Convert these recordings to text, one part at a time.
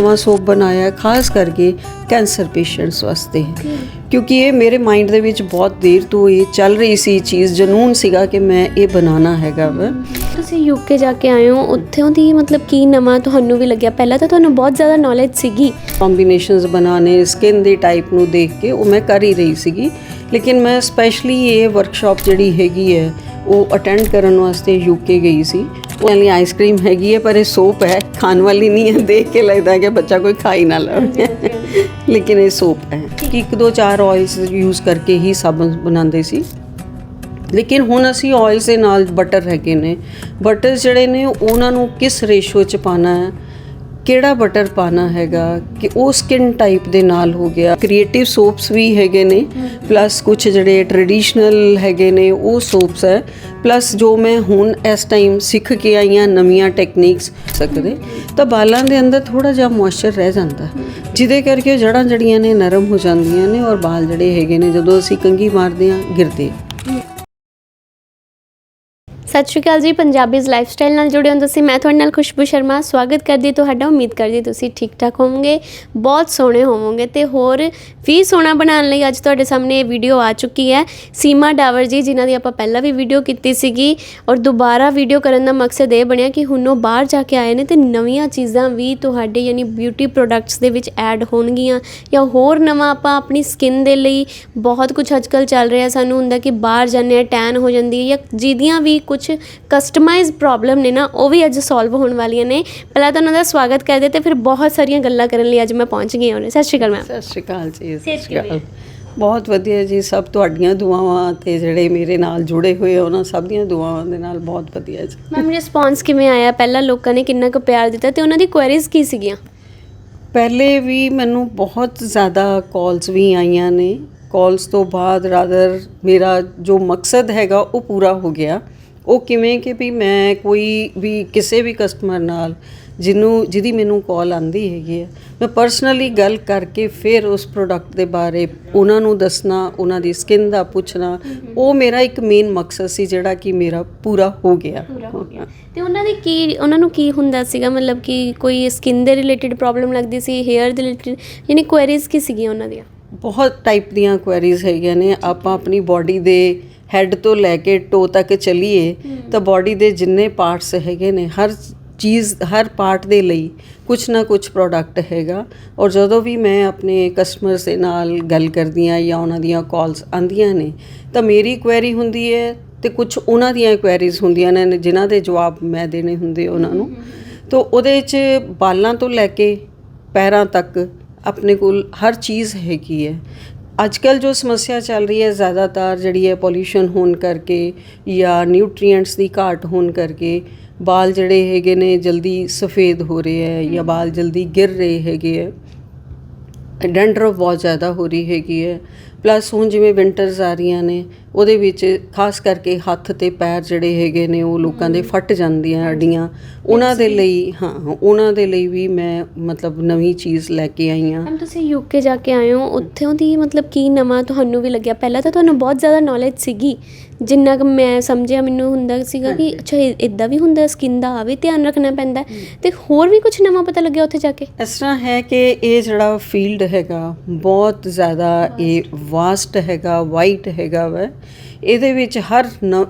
ਨਵਾਂ ਸੋਪ ਬਣਾਇਆ ਹੈ, ਖਾਸ ਕਰਕੇ ਕੈਂਸਰ ਪੇਸ਼ੈਂਟਸ ਵਾਸਤੇ। ਕਿਉਂਕਿ ਇਹ ਮੇਰੇ ਮਾਈਂਡ ਦੇ ਵਿੱਚ ਬਹੁਤ ਦੇਰ ਤੋਂ ਇਹ ਚੱਲ ਰਹੀ ਸੀ ਚੀਜ਼ ਜਨੂਨ ਸੀਗਾ ਕਿ ਮੈਂ ਇਹ ਬਣਾਉਣਾ ਹੈਗਾ ਵਾ। ਤੁਸੀਂ ਯੂਕੇ ਜਾ ਕੇ ਆਏ ਹੋ ਉੱਥੋਂ ਦੀ ਮਤਲਬ ਕੀ ਨਵਾਂ ਤੁਹਾਨੂੰ ਵੀ ਲੱਗਿਆ? ਪਹਿਲਾਂ ਤਾਂ ਤੁਹਾਨੂੰ ਬਹੁਤ ਜ਼ਿਆਦਾ ਨੌਲੇਜ ਸੀਗੀ। ਕੰਬੀਨੇਸ਼ਨਸ ਬਣਾਉਣੇ ਸਕਿਨ ਦੇ ਟਾਈਪ ਨੂੰ ਦੇਖ ਕੇ ਉਹ ਮੈਂ ਕਰ ਹੀ ਰਹੀ ਸੀਗੀ। ਲੇਕਿਨ ਮੈਂ ਸਪੈਸ਼ਲੀ ਇਹ ਵਰਕਸ਼ਾਪ ਜਿਹੜੀ ਹੈਗੀ ਹੈ ਉਹ ਅਟੈਂਡ ਕਰਨ ਵਾਸਤੇ ਯੂਕੇ ਗਈ ਸੀ। ਵਾਲੀ ਆਈਸਕ੍ਰੀਮ ਹੈਗੀ ਹੈ ਪਰ ਇਹ ਸੋਪ ਹੈ। ਖਾਣ ਵਾਲੀ ਨਹੀਂ ਹੈ ਦੇਖ ਕੇ ਲੱਗਦਾ ਹੈ ਕਿ ਬੱਚਾ ਕੋਈ ਖਾ ਹੀ ਨਾ ਲਵੇ। ਲੇਕਿਨ ਇਹ ਸੋਪ ਹੈ। ਇੱਕ ਦੋ ਚਾਰ ਆਇਲਸ ਯੂਜ਼ ਕਰਕੇ ਹੀ ਸਾਬਣ ਬਣਾਉਂਦੇ ਸੀ। ਲੇਕਿਨ ਹੁਣ ਅਸੀਂ ਆਇਲਸ ਦੇ ਨਾਲ ਬਟਰ ਹੈਗੇ ਨੇ। ਬਟਰ ਜਿਹੜੇ ਨੇ ਉਹਨਾਂ ਨੂੰ ਕਿਸ ਰੇਸ਼ੋ ਚ ਪਾਣਾ ਹੈ? ਕਿਹੜਾ ਬਟਰ ਪਾਣਾ ਹੈਗਾ ਕਿ ਉਹ ਸਕਿਨ ਟਾਈਪ ਦੇ ਨਾਲ ਹੋ ਗਿਆ। ਕ੍ਰੀਏਟਿਵ ਸੋਪਸ ਵੀ ਹੈਗੇ ਨੇ ਪਲੱਸ ਕੁਝ ਜਿਹੜੇ ਟ੍ਰੈਡੀਸ਼ਨਲ ਹੈਗੇ ਨੇ, ਉਹ ਸੋਪਸ ਹੈ। ਪਲੱਸ ਜੋ ਮੈਂ ਹੁਣ ਇਸ ਟਾਈਮ ਸਿੱਖ ਕੇ ਆਈਆਂ ਨਵੀਆਂ ਟੈਕਨੀਕਸ ਸਕਦੇ। ਤਾਂ ਬਾਲਾਂ ਦੇ ਅੰਦਰ ਥੋੜਾ ਜਿਹਾ ਮੋਇਸਚਰ ਰਹਿ ਜਾਂਦਾ। ਜਿਹਦੇ ਕਰਕੇ ਜੜਾਂ ਜੜੀਆਂ ਨੇ ਨਰਮ ਹੋ ਜਾਂਦੀਆਂ ਨੇ ਔਰ ਬਾਲ ਜਿਹੜੇ ਹੈਗੇ ਨੇ ਜਦੋਂ ਅਸੀਂ ਕੰਗੀ ਮਾਰਦੇ ਹਾਂ, ਗਿਰਦੇ ਸਤਿ ਸ਼੍ਰੀ ਅਕਾਲ ਜੀ, ਪੰਜਾਬੀਜ਼ ਲਾਈਫਸਟਾਈਲ ਨਾਲ ਜੁੜੇ ਹੋ ਤੁਸੀਂ ਮੈਂ ਤੁਹਾਡੇ ਨਾਲ ਖੁਸ਼ਬੂ ਸ਼ਰਮਾ, ਸਵਾਗਤ ਕਰਦੀ ਤੁਹਾਡਾ। ਉਮੀਦ ਕਰਦੀ ਤੁਸੀਂ ਠੀਕ ਠਾਕ ਹੋਵੋਗੇ, ਬਹੁਤ ਸੋਹਣੇ ਹੋਵੋਗੇ ਤੇ ਹੋਰ ਵੀ ਸੋਹਣਾ ਬਣਾਉਣ ਲਈ ਅੱਜ ਤੁਹਾਡੇ ਸਾਹਮਣੇ ਇਹ ਵੀਡੀਓ ਆ ਚੁੱਕੀ ਹੈ। ਸੀਮਾ ਡਾਵਰ ਜੀ, ਜਿਨ੍ਹਾਂ ਦੀ ਆਪਾਂ ਪਹਿਲਾਂ ਵੀ ਵੀਡੀਓ ਕੀਤੀ ਸੀਗੀ ਔਰ ਦੁਬਾਰਾ ਵੀਡੀਓ ਕਰਨ ਦਾ ਮਕਸਦ ਇਹ ਬਣਿਆ ਕਿ ਹੁਣ ਉਹ ਬਾਹਰ ਜਾ ਕੇ ਆਏ ਨੇ ਤੇ ਨਵੀਆਂ ਚੀਜ਼ਾਂ ਵੀ ਤੁਹਾਡੇ ਯਾਨੀ ਬਿਊਟੀ ਪ੍ਰੋਡਕਟਸ ਦੇ ਵਿੱਚ ਐਡ ਹੋਣਗੀਆਂ ਜਾਂ ਹੋਰ ਨਵਾਂ ਆਪਾਂ ਆਪਣੀ ਸਕਿਨ ਦੇ ਲਈ ਬਹੁਤ ਕੁਝ ਅੱਜਕੱਲ ਚੱਲ ਰਿਹਾ ਸਾਨੂੰ ਹੁੰਦਾ ਕਿ ਬਾਹਰ ਜਾਂਦੇ ਆ ਟੈਨ ਹੋ ਜਾਂਦੀ ਹੈ ਜਾਂ ਜਿਹਦੀਆਂ ਵੀ ਕੁਝ ਕਸਟਮਾਈਜ਼ ਪ੍ਰੋਬਲਮ ਨੇ ਨਾ ਉਹ ਵੀ ਅੱਜ ਸੋਲਵ ਹੋਣ ਵਾਲੀਆਂ ਨੇ। ਪਹਿਲਾਂ ਤਾਂ ਉਹਨਾਂ ਦਾ ਸਵਾਗਤ ਕਰਦੇ ਤੇ ਫਿਰ ਬਹੁਤ ਸਾਰੀਆਂ ਗੱਲਾਂ ਕਰਨ ਲਈ ਅੱਜ ਮੈਂ ਪਹੁੰਚ ਗਈ ਹਾਂ ਸਤਿ ਸ਼੍ਰੀ ਅਕਾਲ ਮੈਮ ਸਤਿ ਸ਼੍ਰੀ ਅਕਾਲ ਜੀ ਸਤਿ ਸ਼੍ਰੀ ਅਕਾਲ। ਬਹੁਤ ਵਧੀਆ ਜੀ ਸਭ ਤੁਹਾਡੀਆਂ ਦੁਆਵਾਂ ਤੇ ਜਿਹੜੇ ਮੇਰੇ ਨਾਲ ਜੁੜੇ ਹੋਏ ਉਹਨਾਂ ਸਭ ਦੀਆਂ ਦੁਆਵਾਂ ਦੇ ਨਾਲ ਬਹੁਤ ਵਧੀਆ ਜੀ। ਮੈਮ ਰਿਸਪੌਂਸ ਕਿਵੇਂ ਆਇਆ? ਪਹਿਲਾਂ ਲੋਕਾਂ ਨੇ ਕਿੰਨਾ ਕੁ ਪਿਆਰ ਦਿੱਤਾ ਤੇ ਉਹਨਾਂ ਦੀ ਕੁਐਰੀਜ਼ ਕੀ ਸੀਗੀਆਂ? ਪਹਿਲੇ ਵੀ ਮੈਨੂੰ ਬਹੁਤ ਜ਼ਿਆਦਾ ਕਾਲਸ ਵੀ ਆਈਆਂ ਨੇ। ਕਾਲਸ ਤੋਂ ਬਾਅਦ ਰਾਦਰ ਮੇਰਾ ਜੋ ਮਕਸਦ ਹੈਗਾ ਉਹ ਪੂਰਾ ਹੋ ਗਿਆ। ਉਹ ਕਿਵੇਂ ਕਿ ਵੀ ਮੈਂ ਕੋਈ ਵੀ ਕਿਸੇ ਵੀ ਕਸਟਮਰ ਨਾਲ ਜਿਹਨੂੰ ਜਿਹਦੀ ਮੈਨੂੰ ਕਾਲ ਆਂਦੀ ਹੈਗੀ ਹੈ ਮੈਂ ਪਰਸਨਲੀ ਗੱਲ ਕਰਕੇ ਫਿਰ ਉਸ ਪ੍ਰੋਡਕਟ ਦੇ ਬਾਰੇ ਉਹਨਾਂ ਨੂੰ ਦੱਸਣਾ ਉਹਨਾਂ ਦੀ ਸਕਿਨ ਦਾ ਪੁੱਛਣਾ ਉਹ ਮੇਰਾ ਇੱਕ ਮੇਨ ਮਕਸਦ ਸੀ ਜਿਹੜਾ ਕਿ ਮੇਰਾ ਪੂਰਾ ਹੋ ਗਿਆ। ਤੇ ਉਹਨਾਂ ਦੀ ਕੀ ਉਹਨਾਂ ਨੂੰ ਕੀ ਹੁੰਦਾ ਸੀਗਾ? ਮਤਲਬ ਕਿ ਕੋਈ ਸਕਿਨ ਦੇ ਰਿਲੇਟਡ ਪ੍ਰੋਬਲਮ ਲੱਗਦੀ ਸੀ ਹੇਅਰ ਦੇ ਰਿਲੇਟਡ ਯਾਨੀ ਕੁਐਰੀਜ਼ ਕੀ ਸੀਗੀਆਂ ਉਹਨਾਂ ਦੀਆਂ? ਬਹੁਤ ਟਾਈਪ ਦੀਆਂ ਕੁਐਰੀਜ਼ ਹੈਗੀਆਂ ਨੇ। ਆਪਾਂ ਆਪਣੀ ਬਾਡੀ ਦੇ ਹੈੱਡ ਤੋਂ ਲੈ ਕੇ ਟੋ ਤੱਕ ਚੱਲੀਏ ਤਾਂ ਬਾਡੀ ਦੇ ਜਿੰਨੇ ਪਾਰਟਸ ਹੈਗੇ ਨੇ ਹਰ ਚੀਜ਼ ਹਰ ਪਾਰਟ ਦੇ ਲਈ ਕੁਛ ਨਾ ਕੁਛ ਪ੍ਰੋਡਕਟ ਹੈਗਾ। ਔਰ ਜਦੋਂ ਵੀ ਮੈਂ ਆਪਣੇ ਕਸਟਮਰਸ ਦੇ ਨਾਲ ਗੱਲ ਕਰਦੀ ਹਾਂ ਜਾਂ ਉਹਨਾਂ ਦੀਆਂ ਕਾਲਸ ਆਂਦੀਆਂ ਨੇ ਤਾਂ ਮੇਰੀ ਕੁਐਰੀ ਹੁੰਦੀ ਹੈ ਤੇ ਕੁਝ ਉਹਨਾਂ ਦੀਆਂ ਕੁਐਰੀਜ਼ ਹੁੰਦੀਆਂ ਨੇ ਜਿਨ੍ਹਾਂ ਦੇ ਜਵਾਬ ਮੈਂ ਦੇਣੇ ਹੁੰਦੇ ਉਹਨਾਂ ਨੂੰ। ਤੋਂ ਉਹਦੇ 'ਚ ਬਾਲਾਂ ਤੋਂ ਲੈ ਕੇ ਪੈਰਾਂ ਤੱਕ ਆਪਣੇ ਕੋਲ ਹਰ ਚੀਜ਼ ਹੈਗੀ ਹੈ। ਅੱਜ ਕੱਲ ਜੋ ਸਮੱਸਿਆ ਚੱਲ ਰਹੀ ਹੈ, ਜ਼ਿਆਦਾਤਰ ਜਿਹੜੀ ਹੈ ਪੋਲਿਊਸ਼ਨ ਹੋਣ ਕਰਕੇ ਜਾਂ ਨਿਊਟ੍ਰੀਐਂਟਸ ਦੀ ਘਾਟ ਹੋਣ ਕਰਕੇ ਬਾਲ ਜਿਹੜੇ ਹੈਗੇ ਨੇ ਜਲਦੀ ਸਫੇਦ ਹੋ ਰਹੇ ਹੈ ਜਾਂ ਬਾਲ ਜਲਦੀ ਗਿਰ ਰਹੇ ਹੈਗੇ ਹੈ। ਡੈਂਡਰਫ ਬਹੁਤ ਜ਼ਿਆਦਾ ਹੋ ਰਹੀ ਹੈਗੀ ਹੈ। ਪਲੱਸ ਹੁਣ ਜਿਵੇਂ ਵਿੰਟਰਸ ਆ ਰਹੀਆਂ ਨੇ ਉਹਦੇ ਵਿੱਚ ਖਾਸ ਕਰਕੇ ਹੱਥ ਤੇ ਪੈਰ ਜਿਹੜੇ ਹੈਗੇ ਨੇ ਉਹ ਲੋਕਾਂ ਦੇ ਫਟ ਜਾਂਦੀਆਂ ਹੱਡੀਆਂ। ਉਹਨਾਂ ਦੇ ਲਈ ਹਾਂ ਉਹਨਾਂ ਦੇ ਲਈ ਵੀ ਮੈਂ ਮਤਲਬ ਨਵੀਂ ਚੀਜ਼ ਲੈ ਕੇ ਆਈ ਹਾਂ। ਮੈਮ ਤੁਸੀਂ ਯੂਕੇ ਜਾ ਕੇ ਆਏ ਹੋ ਉੱਥੋਂ ਦੀ ਮਤਲਬ ਕੀ ਨਵਾਂ ਤੁਹਾਨੂੰ ਵੀ ਲੱਗਿਆ? ਪਹਿਲਾਂ ਤਾਂ ਤੁਹਾਨੂੰ ਬਹੁਤ ਜ਼ਿਆਦਾ ਨੌਲੇਜ ਸੀਗੀ ਜਿੰਨਾ ਕੁ ਮੈਂ ਸਮਝਿਆ ਮੈਨੂੰ ਹੁੰਦਾ ਸੀਗਾ ਕਿ ਅੱਛਾ ਇਦਾਂ ਵੀ ਹੁੰਦਾ ਸਕਿਨ ਦਾ ਆ ਵੀ ਧਿਆਨ ਰੱਖਣਾ ਪੈਂਦਾ। ਤੇ ਹੋਰ ਵੀ ਕੁਝ ਨਵਾਂ ਪਤਾ ਲੱਗਿਆ ਉੱਥੇ ਜਾ ਕੇ? ਇਸ ਤਰ੍ਹਾਂ ਹੈ ਕਿ ਇਹ ਜਿਹੜਾ ਫੀਲਡ ਹੈਗਾ ਬਹੁਤ ਜ਼ਿਆਦਾ ਇਹ ਵਾਸਟ ਹੈਗਾ ਵਾਈਟ ਹੈਗਾ ਵਾ। ਇਹਦੇ ਵਿੱਚ ਹਰ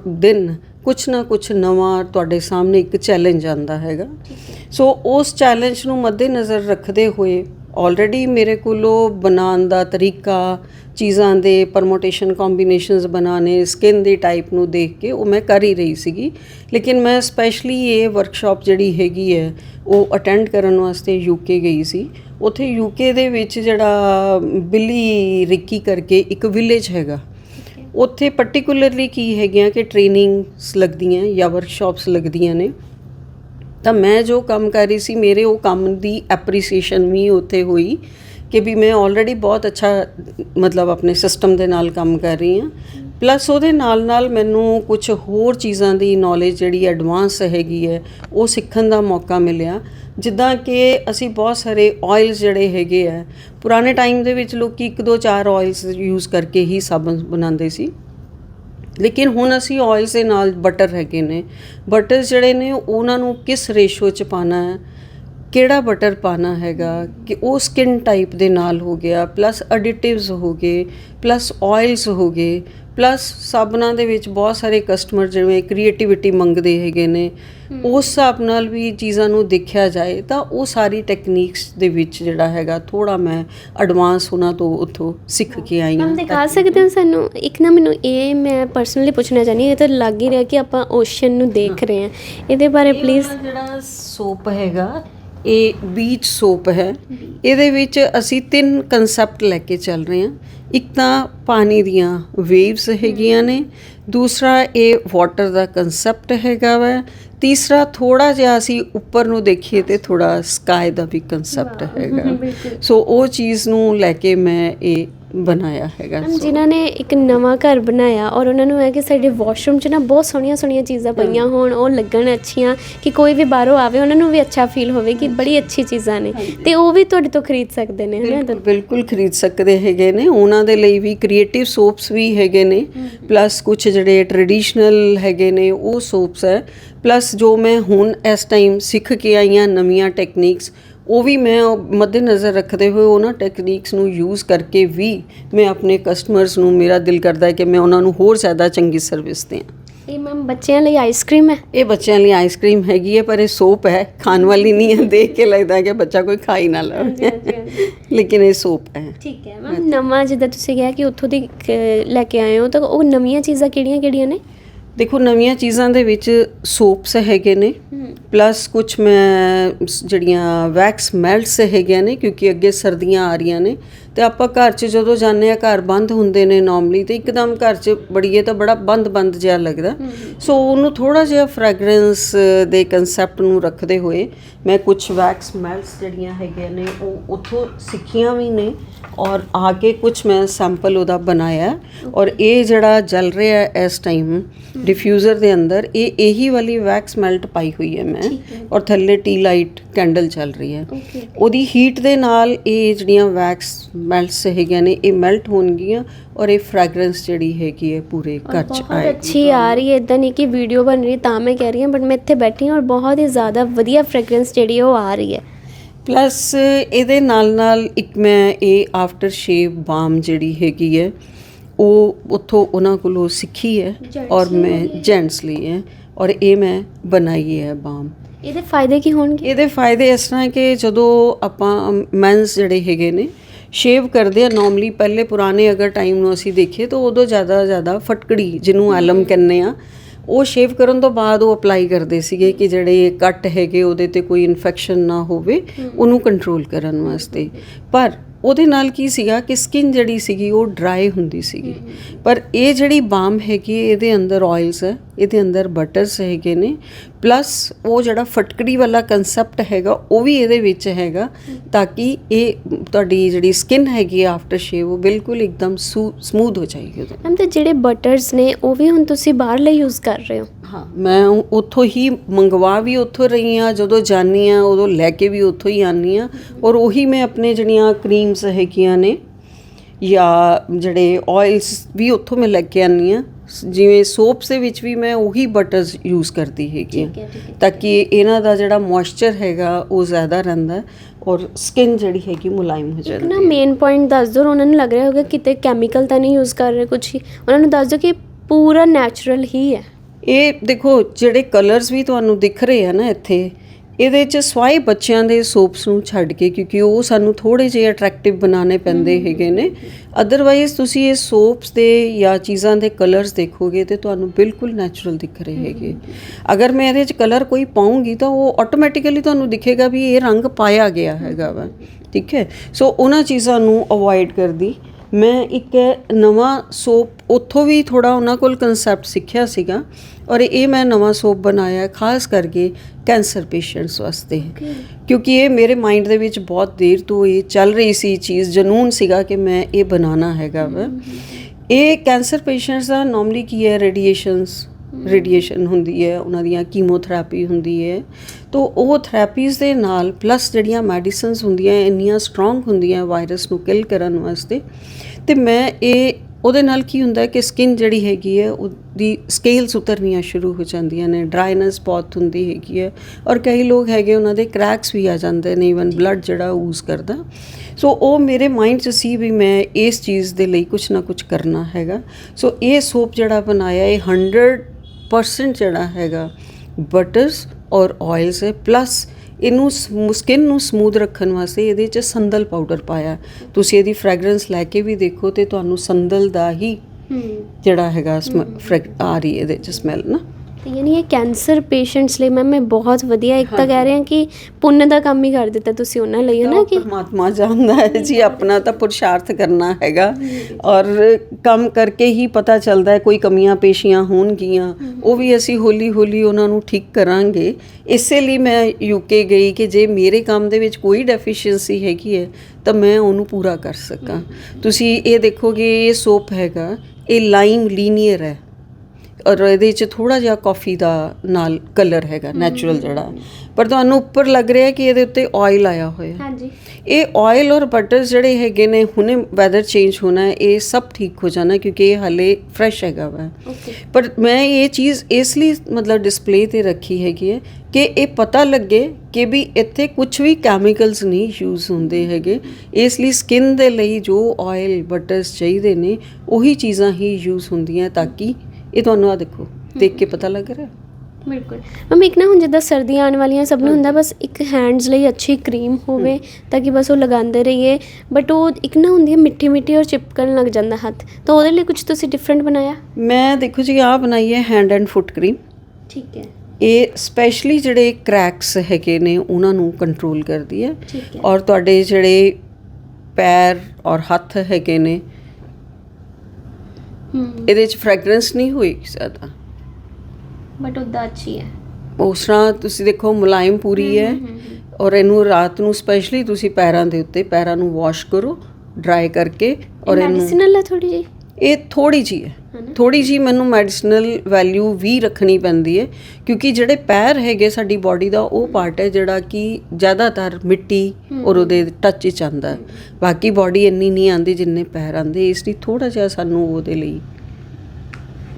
ਦਿਨ ਕੁਛ ਨਾ ਕੁਛ ਨਵਾਂ ਤੁਹਾਡੇ ਸਾਹਮਣੇ ਇੱਕ ਚੈਲੰਜ ਆਂਦਾ ਹੈਗਾ। ਸੋ ਉਸ ਚੈਲੰਜ ਨੂੰ ਮੱਦੇਨਜ਼ਰ ਰੱਖਦੇ ਹੋਏ ਆਲਰੇਡੀ ਮੇਰੇ ਕੋਲੋਂ ਬਣਾਉਣ ਦਾ ਤਰੀਕਾ ਚੀਜ਼ਾਂ ਦੇ ਪਰਮੋਟੇਸ਼ਨ ਕੰਬੀਨੇਸ਼ਨਸ ਬਣਾਉਣੇ ਸਕਿਨ ਦੀ ਟਾਈਪ ਨੂੰ ਦੇਖ ਕੇ ਉਹ ਮੈਂ ਕਰ ਹੀ ਰਹੀ ਸੀਗੀ। ਲੇਕਿਨ ਮੈਂ ਸਪੈਸ਼ਲੀ ਇਹ ਵਰਕਸ਼ਾਪ ਜਿਹੜੀ ਹੈਗੀ ਹੈ, ਉਹ ਅਟੈਂਡ ਕਰਨ ਵਾਸਤੇ ਯੂਕੇ ਗਈ ਸੀ। ਉੱਥੇ ਯੂਕੇ ਦੇ ਵਿੱਚ ਜਿਹੜਾ ਬਿੱਲੀ ਰਿੱਕੀ ਕਰਕੇ ਇੱਕ ਵਿਲੇਜ ਹੈਗਾ। ਉੱਥੇ ਪਾਰਟਿਕੂਲਰਲੀ ਕੀ ਹੈਗੀਆਂ ਕਿ ਟ੍ਰੇਨਿੰਗਸ ਲੱਗਦੀਆਂ ਜਾਂ ਵਰਕਸ਼ਾਪਸ ਲੱਗਦੀਆਂ ਨੇ। ਤਾਂ ਮੈਂ ਜੋ ਕੰਮ ਕਰ ਰਹੀ ਸੀ, ਮੇਰੇ ਉਹ ਕੰਮ ਦੀ ਐਪਰੀਸੀਏਸ਼ਨ ਵੀ ਉੱਥੇ ਹੋਈ। ਕਿ ਵੀ ਮੈਂ ਆਲਰੇਡੀ ਬਹੁਤ ਅੱਛਾ, ਮਤਲਬ ਆਪਣੇ ਸਿਸਟਮ ਦੇ ਨਾਲ ਕੰਮ ਕਰ ਰਹੀ ਹਾਂ। ਪਲੱਸ ਉਹਦੇ ਨਾਲ ਨਾਲ ਮੈਨੂੰ ਕੁਝ ਹੋਰ ਚੀਜ਼ਾਂ ਦੀ ਨੌਲੇਜ ਜਿਹੜੀ ਐਡਵਾਂਸ ਹੈਗੀ ਹੈ, ਉਹ ਸਿੱਖਣ ਦਾ ਮੌਕਾ ਮਿਲਿਆ। ਜਿੱਦਾਂ ਕਿ ਅਸੀਂ ਬਹੁਤ ਸਾਰੇ ਆਇਲਸ ਜਿਹੜੇ ਹੈਗੇ ਆ, ਪੁਰਾਣੇ ਟਾਈਮ ਦੇ ਵਿੱਚ ਲੋਕੀ ਇੱਕ ਦੋ ਚਾਰ ਆਇਲਸ ਯੂਜ਼ ਕਰਕੇ ਹੀ ਸਾਬਣ ਬਣਾਉਂਦੇ ਸੀ। ਲੇਕਿਨ ਹੁਣ ਅਸੀਂ ਆਇਲਸ ਦੇ ਨਾਲ ਬਟਰ ਹੈਗੇ ਨੇ। ਬਟਰ ਜਿਹੜੇ ਨੇ, ਉਹਨਾਂ ਨੂੰ ਕਿਸ ਰੇਸ਼ੋ ਚ ਪਾਣਾ ਹੈ? ਕਿਹੜਾ ਬਟਰ ਪਾਣਾ ਹੈਗਾ ਕਿ ਉਹ ਸਕਿਨ ਟਾਈਪ ਦੇ ਨਾਲ ਹੋ ਗਿਆ ਪਲੱਸ ਐਡਿਟਿਵਸ ਹੋ ਗਏ ਪਲੱਸ ਆਇਲਸ ਹੋ ਗਏ ਪਲੱਸ ਸਾਬਣਾਂ ਦੇ ਵਿੱਚ ਬਹੁਤ ਸਾਰੇ ਕਸਟਮਰ ਜਿਵੇਂ ਕ੍ਰੀਏਟੀਵਿਟੀ ਮੰਗਦੇ ਹੈਗੇ ਨੇ ਉਸ ਹਿਸਾਬ ਨਾਲ ਵੀ ਚੀਜ਼ਾਂ ਨੂੰ ਦੇਖਿਆ ਜਾਏ ਤਾਂ ਉਹ ਸਾਰੀ ਟੈਕਨੀਕਸ ਦੇ ਵਿੱਚ ਜਿਹੜਾ ਹੈਗਾ ਥੋੜਾ ਮੈਂ ਐਡਵਾਂਸ ਉਹਨਾਂ ਤੋਂ ਉੱਥੋਂ ਸਿੱਖ ਕੇ ਆਈ ਹਾਂ ਦਿਖਾ ਸਕਦੇ ਹੋ ਸਾਨੂੰ? ਇੱਕ ਨਾ ਮੈਨੂੰ ਇਹ ਮੈਂ ਪਰਸਨਲੀ ਪੁੱਛਣਾ ਚਾਹਨੀ ਇਹ ਤਾਂ ਲੱਗ ਹੀ ਰਿਹਾ ਕਿ ਆਪਾਂ ਓਸ਼ਨ ਨੂੰ ਦੇਖ ਰਹੇ ਹਾਂ। ਇਹਦੇ ਬਾਰੇ ਪਲੀਜ਼ ਜਿਹੜਾ ਸੋਪ ਹੈਗਾ ਇਹ ਬੀਚ ਸੋਪ ਹੈ। ਇਹਦੇ ਵਿੱਚ ਅਸੀਂ ਤਿੰਨ ਕਨਸੈਪਟ ਲੈ ਕੇ ਚੱਲ ਰਹੇ ਹਾਂ। ਇੱਕ ਤਾਂ ਪਾਣੀ ਦੀਆਂ ਵੇਵਸ ਹੈਗੀਆਂ ਨੇ ਦੂਸਰਾ ਇਹ ਵਾਟਰ ਦਾ ਕਨਸੈਪਟ ਹੈਗਾ ਵਾ ਤੀਸਰਾ ਥੋੜਾ ਜਿਹਾ ਅਸੀਂ ਉੱਪਰ ਨੂੰ ਦੇਖੀਏ ਤੇ ਥੋੜਾ ਸਕਾਈ ਦਾ ਵੀ ਕਨਸੈਪਟ ਹੈਗਾ। ਸੋ ਉਹ ਚੀਜ਼ ਨੂੰ ਲੈ ਕੇ ਮੈਂ ਇਹ ਬਣਾਇਆ ਹੈਗਾ ਮੈਮ ਜਿਨ੍ਹਾਂ ਨੇ ਇੱਕ ਨਵਾਂ ਘਰ ਬਣਾਇਆ ਔਰ ਉਹਨਾਂ ਨੂੰ ਹੈ ਕਿ ਸਾਡੇ ਵਾਸ਼ਰੂਮ 'ਚ ਨਾ ਬਹੁਤ ਸੋਹਣੀਆਂ ਸੋਹਣੀਆਂ ਚੀਜ਼ਾਂ ਪਈਆਂ ਹੋਣ ਉਹ ਲੱਗਣ ਅੱਛੀਆਂ ਕਿ ਕੋਈ ਵੀ ਬਾਹਰੋਂ ਆਵੇ ਉਹਨਾਂ ਨੂੰ ਵੀ ਅੱਛਾ ਫੀਲ ਹੋਵੇ ਕਿ ਬੜੀ ਅੱਛੀ ਚੀਜ਼ਾਂ ਨੇ ਤੇ ਉਹ ਵੀ ਤੁਹਾਡੇ ਤੋਂ ਖਰੀਦ ਸਕਦੇ ਨੇ ਹਨਾ? ਬਿਲਕੁਲ ਬਿਲਕੁਲ ਖਰੀਦ ਸਕਦੇ ਹੈਗੇ ਨੇ ਉਹਨਾਂ ਦੇ ਲਈ ਵੀ ਕ੍ਰੀਏਟਿਵ ਸੋਪਸ ਵੀ ਹੈਗੇ ਨੇ ਪਲੱਸ ਕੁਝ ਜਿਹੜੇ ਟ੍ਰੈਡੀਸ਼ਨਲ ਹੈਗੇ ਨੇ ਉਹ ਸੋਪਸ ਹੈ ਪਲੱਸ ਜੋ ਮੈਂ ਹੁਣ ਇਸ ਟਾਈਮ ਸਿੱਖ ਕੇ ਆਈਆਂ ਨਵੀਆਂ ਟੈਕਨੀਕਸ ਉਹ ਵੀ ਮੈਂ ਮੱਦੇ ਨਜ਼ਰ ਰੱਖਦੇ ਹੋਏ ਉਹਨਾਂ ਟੈਕਨੀਕਸ ਨੂੰ ਯੂਜ਼ ਕਰਕੇ ਵੀ ਮੈਂ ਆਪਣੇ ਕਸਟਮਰਸ ਨੂੰ ਮੇਰਾ ਦਿਲ ਕਰਦਾ ਹੈ ਕਿ ਮੈਂ ਉਹਨਾਂ ਨੂੰ ਹੋਰ ਜ਼ਿਆਦਾ ਚੰਗੀ ਸਰਵਿਸ ਦਿਆਂ ਇਹ ਮੈਮ ਬੱਚਿਆਂ ਲਈ ਆਈਸਕ੍ਰੀਮ ਹੈ? ਇਹ ਬੱਚਿਆਂ ਲਈ ਆਈਸਕ੍ਰੀਮ ਹੈਗੀ ਹੈ ਪਰ ਇਹ ਸੋਪ ਹੈ। ਖਾਣ ਵਾਲੀ ਨਹੀਂ ਹੈ ਦੇਖ ਕੇ ਲੱਗਦਾ ਕਿ ਬੱਚਾ ਕੋਈ ਖਾ ਹੀ ਨਾ ਲਵੇ। ਲੇਕਿਨ ਇਹ ਸੋਪ ਹੈ। ਠੀਕ ਹੈ ਮੈਮ ਨਵਾਂ ਜਿੱਦਾਂ ਤੁਸੀਂ ਕਿਹਾ ਕਿ ਉੱਥੋਂ ਦੀ ਲੈ ਕੇ ਆਏ ਹੋ ਤਾਂ ਉਹ ਨਵੀਆਂ ਚੀਜ਼ਾਂ ਕਿਹੜੀਆਂ-ਕਿਹੜੀਆਂ ਨੇ? ਦੇਖੋ ਨਵੀਆਂ ਚੀਜ਼ਾਂ ਦੇ ਵਿੱਚ ਸੋਪਸ ਹੈਗੇ ਨੇ ਪਲੱਸ ਕੁਝ ਮੈਂ ਜਿਹੜੀਆਂ ਵੈਕਸ ਮੈਲਟਸ ਹੈਗੀਆਂ ਨੇ ਕਿਉਂਕਿ ਅੱਗੇ ਸਰਦੀਆਂ ਆ ਰਹੀਆਂ ਨੇ ਤੇ ਆਪਾਂ ਘਰ 'ਚ ਜਦੋਂ ਜਾਂਦੇ ਆ ਘਰ ਬੰਦ ਹੁੰਦੇ ਨੇ ਨਾਰਮਲੀ ਤੇ ਇੱਕਦਮ ਘਰ 'ਚ ਬੜੀਏ ਤਾਂ ਬੜਾ ਬੰਦ-ਬੰਦ ਜਿਹਾ ਲੱਗਦਾ। ਸੋ ਉਹਨੂੰ ਥੋੜਾ ਜਿਹਾ ਫ੍ਰੈਗਰੈਂਸ ਦੇ ਕਨਸੈਪਟ ਨੂੰ ਰੱਖਦੇ ਹੋਏ ਮੈਂ ਕੁਝ ਵੈਕਸ ਮੈਲਟਸ ਜਿਹੜੀਆਂ ਹੈਗੀਆਂ ਨੇ ਉਹ ਉੱਥੋਂ ਸਿੱਖੀਆਂ ਵੀ ਨੇ ਔਰ ਆ ਕੇ ਕੁਝ ਮੈਂ ਸੈਂਪਲ ਉਹਦਾ ਬਣਾਇਆ। ਔਰ ਇਹ ਜਿਹੜਾ ਜਲ ਰਿਹਾ ਇਸ ਟਾਈਮ ਡਿਫਿਊਜ਼ਰ ਦੇ ਅੰਦਰ ਇਹ ਇਹੀ ਵਾਲੀ ਵੈਕਸ ਮੈਲਟ ਪਾਈ ਹੋਈ ਹੈ ਮੈਂ ਔਰ ਥੱਲੇ ਟੀ ਲਾਈਟ ਕੈਂਡਲ ਚੱਲ ਰਹੀ ਹੈ। ਉਹਦੀ ਹੀਟ ਦੇ ਨਾਲ ਇਹ ਜਿਹੜੀਆਂ ਵੈਕਸ ਮੈਲਟਸ ਹੈਗੀਆਂ ਨੇ ਇਹ ਮੈਲਟ ਹੋਣਗੀਆਂ ਔਰ ਇਹ ਫ੍ਰੈਗਰੈਂਸ ਜਿਹੜੀ ਹੈਗੀ ਹੈ ਪੂਰੇ ਘਰ 'ਚ ਬਹੁਤ ਆਏਗੀ। ਅੱਛੀ ਆ ਰਹੀ ਹੈ। ਇਦਾਂ ਨਹੀਂ ਕਿ ਵੀਡੀਓ ਬਣ ਰਹੀ ਤਾਂ ਮੈਂ ਕਹਿ ਰਹੀ ਹਾਂ ਬਟ ਮੈਂ ਇੱਥੇ ਬੈਠੀ ਹਾਂ ਔਰ ਬਹੁਤ ਹੀ ਜ਼ਿਆਦਾ ਵਧੀਆ ਫ੍ਰੈਗਰੈਂਸ ਜਿਹੜੀ ਉਹ ਆ ਰਹੀ ਹੈ। ਪਲੱਸ ਇਹਦੇ ਨਾਲ ਨਾਲ ਇੱਕ ਮੈਂ ਇਹ ਆਫਟਰ ਸ਼ੇਵ ਬਾਮ ਜਿਹੜੀ ਹੈਗੀ ਹੈ ਉਹ ਉੱਥੋਂ ਉਹਨਾਂ ਕੋਲੋਂ ਸਿੱਖੀ ਹੈ ਔਰ ਮੈਂ ਜੈਂਟਸ ਲਈ ਹੈ ਔਰ ਇਹ ਮੈਂ ਬਣਾਈ ਹੈ ਬਾਮ ਇਹਦੇ ਫਾਇਦੇ ਕੀ ਹੋਣਗੇ? ਇਹਦੇ ਫਾਇਦੇ ਇਸ ਤਰ੍ਹਾਂ ਕਿ ਜਦੋਂ ਆਪਾਂ ਮੈਨਸ ਜਿਹੜੇ ਹੈਗੇ ਨੇ ਸ਼ੇਵ ਕਰਦੇ ਆ ਨਾਰਮਲੀ ਪਹਿਲੇ ਪੁਰਾਣੇ ਅਗਰ ਟਾਈਮ ਨੂੰ ਅਸੀਂ ਦੇਖੀਏ ਤਾਂ ਉਦੋਂ ਜ਼ਿਆਦਾ ਜ਼ਿਆਦਾ ਫਟਕੜੀ ਜਿਹਨੂੰ ਐਲਮ ਕਹਿੰਦੇ ਆ ਉਹ ਸ਼ੇਵ ਕਰਨ ਤੋਂ ਬਾਅਦ ਉਹ ਅਪਲਾਈ ਕਰਦੇ ਸੀਗੇ ਕਿ ਜਿਹੜੇ ਕੱਟ ਹੈਗੇ ਉਹਦੇ ਤੇ ਕੋਈ ਇਨਫੈਕਸ਼ਨ ਨਾ ਹੋਵੇ ਉਹਨੂੰ ਕੰਟਰੋਲ ਕਰਨ ਵਾਸਤੇ। ਪਰ ਉਹਦੇ ਨਾਲ ਕੀ ਸੀਗਾ ਕਿ ਸਕਿਨ ਜਿਹੜੀ ਸੀਗੀ ਉਹ ਡਰਾਈ ਹੁੰਦੀ ਸੀਗੀ। ਪਰ ਇਹ ਜਿਹੜੀ ਬਾਮ ਹੈਗੀ ਇਹਦੇ ਅੰਦਰ ਆਇਲਸ ਹੈ, ਇਹਦੇ ਅੰਦਰ ਬਟਰਸ ਹੈਗੇ ਨੇ। ਪਲੱਸ ਉਹ ਜਿਹੜਾ ਫਟਕੜੀ ਵਾਲਾ ਕਨਸੈਪਟ ਹੈਗਾ ਉਹ ਵੀ ਇਹਦੇ ਵਿੱਚ ਹੈਗਾ ਤਾਂ ਕਿ ਇਹ ਤੁਹਾਡੀ ਜਿਹੜੀ ਸਕਿਨ ਹੈਗੀ ਆਫਟਰ ਸ਼ੇਵ ਉਹ ਬਿਲਕੁਲ ਇੱਕਦਮ ਸਮੂਥ ਹੋ ਜਾਏਗੀ ਉਹਦੇ। ਮੈਮ ਤੇ ਜਿਹੜੇ ਬਟਰਸ ਨੇ ਉਹ ਵੀ ਹੁਣ ਤੁਸੀਂ ਬਾਹਰ ਲਈ ਯੂਜ਼ ਕਰ ਰਹੇ ਹੋ? ਹਾਂ ਮੈਂ ਉੱਥੋਂ ਹੀ ਮੰਗਵਾ ਵੀ ਉੱਥੋਂ ਰਹੀ ਹਾਂ ਜਦੋਂ ਜਾਨੀ ਆ ਉਦੋਂ ਲੈ ਕੇ ਵੀ ਉੱਥੋਂ ਹੀ ਆਨੀ ਆ ਔਰ ਉਹੀ ਮੈਂ ਆਪਣੇ ਜਿਹੜੀਆਂ ਕਰੀਮਸ ਹੈਗੀਆਂ ਨੇ ਜਾਂ ਜਿਹੜੇ ਆਇਲਸ ਵੀ ਉੱਥੋਂ ਮੈਂ ਲੈ ਕੇ ਆਨੀ ਆ ਜਿਵੇਂ ਸੋਪਸ ਦੇ ਵਿੱਚ ਵੀ ਮੈਂ ਉਹੀ ਬਟਰਸ ਯੂਜ਼ ਕਰਦੀ ਹੈਗੀ ਹੈ, ਹਾਂ ਤਾਂ ਕਿ ਇਹਨਾਂ ਦਾ ਜਿਹੜਾ ਮੋਇਸਚਰ ਹੈਗਾ ਉਹ ਜ਼ਿਆਦਾ ਰਹਿੰਦਾ ਹੈ ਔਰ ਸਕਿਨ ਜਿਹੜੀ ਹੈਗੀ ਮੁਲਾਇਮ ਹੋ ਜਾਂਦੀ ਨਾ ਮੇਨ ਪੁਆਇੰਟ ਦੱਸ ਦਿਓ ਉਹਨਾਂ ਨੂੰ ਲੱਗ ਰਿਹਾ ਹੋਗਾ ਕਿਤੇ ਕੈਮੀਕਲ ਤਾਂ ਨਹੀਂ ਯੂਜ਼ ਕਰ ਰਹੇ ਕੁਝ ਹੀ। ਉਹਨਾਂ ਨੂੰ ਦੱਸ ਦਿਓ ਕਿ ਪੂਰਾ ਨੈਚੁਰਲ ਹੀ ਹੈ। ਇਹ ਦੇਖੋ ਜਿਹੜੇ ਕਲਰਸ ਵੀ ਤੁਹਾਨੂੰ ਦਿਖ ਰਹੇ ਆ ਨਾ ਇੱਥੇ ਇਹਦੇ ਚ ਸਵਾਈ ਬੱਚਿਆਂ ਦੇ ਸੋਪਸ ਨੂੰ ਛੱਡ ਕੇ ਕਿਉਂਕਿ ਉਹ ਸਾਨੂੰ ਥੋੜੇ ਜਿਹੇ ਅਟਰੈਕਟਿਵ ਬਣਾਉਣੇ ਪੈਂਦੇ ਹੈਗੇ ਨੇ। ਅਦਰਵਾਈਜ਼ ਤੁਸੀਂ ਇਹ ਸੋਪਸ ਦੇ ਜਾਂ ਚੀਜ਼ਾਂ ਦੇ ਕਲਰਸ ਦੇਖੋਗੇ ਤੇ ਤੁਹਾਨੂੰ ਬਿਲਕੁਲ ਨੈਚੁਰਲ ਦਿਖ ਰਹੇ ਹੈਗੇ। ਅਗਰ ਮੈਂ ਇਹਦੇ ਚ ਕਲਰ ਕੋਈ ਪਾਉਂਗੀ ਤਾਂ ਉਹ ਆਟੋਮੈਟਿਕਲੀ ਤੁਹਾਨੂੰ ਦਿਖੇਗਾ ਵੀ ਇਹ ਰੰਗ ਪਾਇਆ ਗਿਆ ਹੈਗਾ ਵਾ। ਠੀਕ ਹੈ? ਸੋ ਉਹਨਾਂ ਚੀਜ਼ਾਂ ਨੂੰ ਅਵੋਇਡ ਕਰਦੀ। ਮੈਂ ਇੱਕ ਨਵਾਂ ਸੋਪ ਉੱਥੋਂ ਵੀ ਥੋੜਾ ਉਹਨਾਂ ਕੋਲ ਕਨਸੈਪਟ ਸਿੱਖਿਆ ਸੀਗਾ ਔਰ ਇਹ ਮੈਂ ਨਵਾਂ ਸੋਪ ਬਣਾਇਆ ਖਾਸ ਕਰਕੇ ਕੈਂਸਰ ਪੇਸ਼ੈਂਟਸ ਵਾਸਤੇ। ਕਿਉਂਕਿ ਇਹ ਮੇਰੇ ਮਾਈਂਡ ਦੇ ਵਿੱਚ ਬਹੁਤ ਦੇਰ ਤੋਂ ਇਹ ਚੱਲ ਰਹੀ ਸੀ ਚੀਜ਼ ਜਨੂਨ ਸੀਗਾ ਕਿ ਮੈਂ ਇਹ ਬਣਾਉਣਾ ਹੈਗਾ ਵਾ। ਇਹ ਕੈਂਸਰ ਪੇਸ਼ੈਂਟਸ ਦਾ ਨਾਰਮਲੀ ਕੀ ਹੈ? ਰੇਡੀਏਸ਼ਨਸ ਰੇਡੀਏਸ਼ਨ ਹੁੰਦੀ ਹੈ ਉਹਨਾਂ ਦੀਆਂ ਕੀਮੋਥੈਰੇਪੀ ਹੁੰਦੀ ਹੈ। ਤੋਂ ਉਹ ਥੈਰੇਪੀਜ਼ ਦੇ ਨਾਲ ਪਲੱਸ ਜਿਹੜੀਆਂ ਮੈਡੀਸਿਨਸ ਹੁੰਦੀਆਂ ਇੰਨੀਆਂ ਸਟਰੋਂਗ ਹੁੰਦੀਆਂ ਵਾਇਰਸ ਨੂੰ ਕਿਲ ਕਰਨ ਵਾਸਤੇ ਤੇ ਮੈਂ ਇਹ ਉਹਦੇ ਨਾਲ ਕੀ ਹੁੰਦਾ ਕਿ ਸਕਿਨ ਜਿਹੜੀ ਹੈਗੀ ਹੈ, ਉਹਦੀ ਸਕੇਲਸ ਉਤਰਨੀਆਂ ਸ਼ੁਰੂ ਹੋ ਜਾਂਦੀਆਂ ਨੇ ਡਰਾਈਨੈਸ ਬਹੁਤ ਹੁੰਦੀ ਹੈਗੀ ਹੈ ਔਰ ਕਈ ਲੋਕ ਹੈਗੇ ਉਹਨਾਂ ਦੇ ਕ੍ਰੈਕਸ ਵੀ ਆ ਜਾਂਦੇ ਨੇ ਇਵਨ ਬਲੱਡ ਜਿਹੜਾ ਯੂਜ਼ ਕਰਦਾ। ਸੋ ਉਹ ਮੇਰੇ ਮਾਈਂਡ 'ਚ ਸੀ ਵੀ ਮੈਂ ਇਸ ਚੀਜ਼ ਦੇ ਲਈ ਕੁਝ ਨਾ ਕੁਝ ਕਰਨਾ ਹੈਗਾ। ਸੋ ਇਹ ਸੋਪ ਜਿਹੜਾ ਬਣਾਇਆ, ਇਹ 100% ਜਿਹੜਾ ਹੈਗਾ ਬਟਰਸ ਔਰ ਆਇਲਸ ਹੈ ਪਲੱਸ ਇਹਨੂੰ ਸਕਿਨ ਨੂੰ ਸਮੂਥ ਰੱਖਣ ਵਾਸਤੇ ਇਹਦੇ 'ਚ ਸੰਦਲ ਪਾਊਡਰ ਪਾਇਆ। ਤੁਸੀਂ ਇਹਦੀ ਫ੍ਰੈਗਰੈਂਸ ਲੈ ਕੇ ਵੀ ਦੇਖੋ ਤੇ ਤੁਹਾਨੂੰ ਸੰਦਲ ਦਾ ਹੀ ਜਿਹੜਾ ਹੈਗਾ ਆ ਰਹੀ ਇਹਦੇ 'ਚ ਸਮੈਲ ਨਾ। ਤੇ ਯਾਨੀ ਇਹ ਕੈਂਸਰ ਪੇਸ਼ੈਂਟਸ ਲਈ ਮੈਮ ਇਹ ਬਹੁਤ ਵਧੀਆ ਇੱਕ ਤਾਂ ਕਹਿ ਰਹੇ ਹਾਂ ਕਿ ਪੁੰਨ ਦਾ ਕੰਮ ਹੀ ਕਰ ਦਿੱਤਾ ਤੁਸੀਂ ਉਹਨਾਂ ਲਈ ਹੈ ਨਾ ਕਿ ਪਰਮਾਤਮਾ ਜਾਣਦਾ ਹੈ ਜੀ ਆਪਣਾ ਤਾਂ ਪੁਰਸ਼ਾਰਥ ਕਰਨਾ ਹੈਗਾ। ਔਰ ਕੰਮ ਕਰਕੇ ਹੀ ਪਤਾ ਚੱਲਦਾ ਹੈ ਕੋਈ ਕਮੀਆਂ ਪੇਸ਼ੀਆਂ ਹੋਣਗੀਆਂ ਉਹ ਵੀ ਅਸੀਂ ਹੌਲੀ ਹੌਲੀ ਉਹਨਾਂ ਨੂੰ ਠੀਕ ਕਰਾਂਗੇ। ਇਸੇ ਲਈ ਮੈਂ ਯੂਕੇ ਗਈ ਕਿ ਜੇ ਮੇਰੇ ਕੰਮ ਦੇ ਵਿੱਚ ਕੋਈ ਡੈਫੀਸ਼ੀਐਂਸੀ ਹੈਗੀ ਹੈ ਤਾਂ ਮੈਂ ਉਹਨੂੰ ਪੂਰਾ ਕਰ ਸਕਾਂ। ਤੁਸੀਂ ਇਹ ਦੇਖੋਗੇ ਇਹ ਸੋਪ ਹੈਗਾ ਇਹ ਲਾਈਮ ਲੀਨੀਅਰ ਹੈ। ਔਰ ਇਹਦੇ 'ਚ ਥੋੜਾ ਜਿਹਾ ਕਾਫੀ ਦਾ ਨਾਲ ਕਲਰ ਹੈਗਾ ਨੈਚੁਰਲ ਜਿਹੜਾ। ਪਰ ਤੁਹਾਨੂੰ ਉੱਪਰ ਲੱਗ ਰਿਹਾ ਕਿ ਇਹਦੇ ਉੱਤੇ ਆਇਲ ਆਇਆ ਹੋਇਆ। ਹਾਂਜੀ। ਇਹ ਆਇਲ ਔਰ ਬਟਰ ਜਿਹੜੇ ਹੈਗੇ ਨੇ ਹੁਣੇ ਵੈਦਰ ਚੇਂਜ ਹੋਣਾ ਹੈ ਇਹ ਸਭ ਠੀਕ ਹੋ ਜਾਣਾ ਕਿਉਂਕਿ ਇਹ ਹਲੇ ਫਰੈਸ਼ ਹੈਗਾ ਵਾ। ਪਰ ਮੈਂ ਇਹ ਚੀਜ਼ ਇਸ ਲਈ ਮਤਲਬ ਡਿਸਪਲੇ ਤੇ ਰੱਖੀ ਹੈਗੀ ਹੈ ਕਿ ਇਹ ਪਤਾ ਲੱਗੇ ਕਿ ਵੀ ਇੱਥੇ ਕੁਝ ਵੀ ਕੈਮੀਕਲਸ ਨਹੀਂ ਯੂਜ਼ ਹੁੰਦੇ ਹੈਗੇ। ਇਸ ਲਈ ਸਕਿਨ ਦੇ ਲਈ ਜੋ ਆਇਲ ਬਟਰਸ ਚਾਹੀਦੇ ਨੇ ਉਹੀ ਚੀਜ਼ਾਂ ਹੀ ਯੂਜ਼ ਹੁੰਦੀਆਂ ਤਾਂ ਕਿ ਇਹ ਤੁਹਾਨੂੰ ਆ ਦੇਖੋ ਦੇਖ ਕੇ ਪਤਾ ਲੱਗ ਰਿਹਾ? ਬਿਲਕੁਲ। ਮੈਮ ਇੱਕ ਨਾ ਹੁਣ ਜਿੱਦਾਂ ਸਰਦੀਆਂ ਆਉਣ ਵਾਲੀਆਂ ਸਭ ਨੂੰ ਹੁੰਦਾ ਬਸ ਇੱਕ ਹੈਂਡਸ ਲਈ ਅੱਛੀ ਕਰੀਮ ਹੋਵੇ ਤਾਂ ਕਿ ਬਸ ਉਹ ਲਗਾਉਂਦੇ ਰਹੀਏ। ਬਟ ਉਹ ਇੱਕ ਨਾ ਹੁੰਦੀ ਹੈ ਮਿੱਠੀ ਮਿੱਠੀ ਔਰ ਚਿਪਕਣ ਲੱਗ ਜਾਂਦਾ ਹੱਥ। ਤਾਂ ਉਹਦੇ ਲਈ ਕੁਝ ਤੁਸੀਂ ਡਿਫਰੈਂਟ ਬਣਾਇਆ? ਮੈਂ ਦੇਖੋ ਜੀ ਆਹ ਬਣਾਈ ਹੈ ਹੈਂਡ ਐਂਡ ਫੁੱਟ ਕਰੀਮ ਠੀਕ ਹੈ। ਇਹ ਸਪੈਸ਼ਲੀ ਜਿਹੜੇ ਕ੍ਰੈਕਸ ਹੈਗੇ ਨੇ ਉਹਨਾਂ ਨੂੰ ਕੰਟਰੋਲ ਕਰਦੀ ਹੈ। ਔਰ ਤੁਹਾਡੇ ਜਿਹੜੇ ਪੈਰ ਔਰ ਹੱਥ ਹੈਗੇ ਨੇ ਇਹਦੇ ਚ ਫ੍ਰੈਗਰੈਂਸ ਨਹੀਂ ਹੋਏਗੀ ਜ਼ਿਆਦਾ। ਬਟ ਉਹਦਾ ਅੱਛੀ ਹੈ। ਉਸ ਤਰ੍ਹਾਂ ਤੁਸੀਂ ਦੇਖੋ ਮੁਲਾਇਮ ਪੂਰੀ ਹੈ ਔਰ ਇਹਨੂੰ ਰਾਤ ਨੂੰ ਸਪੈਸ਼ਲੀ ਤੁਸੀਂ ਪੈਰਾਂ ਦੇ ਉੱਤੇ ਪੈਰਾਂ ਨੂੰ ਵਾਸ਼ ਕਰੋ ਡਰਾਈ ਕਰਕੇ ਔਰ ਇਹਨੂੰ ਮੈਡੀਸਿਨਲ ਹੈ ਥੋੜੀ ਜੀ ਇਹ ਥੋੜੀ ਜੀ ਹੈ। ਥੋੜੀ ਜੀ ਮੈਨੂੰ ਮੈਡੀਸਨਲ ਵੈਲਿਊ ਵੀ ਰੱਖਣੀ ਪੈਂਦੀ ਹੈ ਕਿਉਂਕਿ ਜਿਹੜੇ ਪੈਰ ਹੈਗੇ ਸਾਡੀ ਬਾਡੀ ਦਾ ਉਹ ਪਾਰਟ ਹੈ ਜਿਹੜਾ ਕਿ ਜ਼ਿਆਦਾਤਰ ਮਿੱਟੀ ਔਰ ਉਹਦੇ ਟੱਚ ਵਿੱਚ ਆਉਂਦਾ ਹੈ। ਬਾਕੀ ਬਾਡੀ ਇੰਨੀ ਨਹੀਂ ਆਉਂਦੀ ਜਿੰਨੇ ਪੈਰ ਆਉਂਦੇ ਇਸ ਲਈ ਥੋੜਾ ਜਿਹਾ ਸਾਨੂੰ ਉਹਦੇ ਲਈ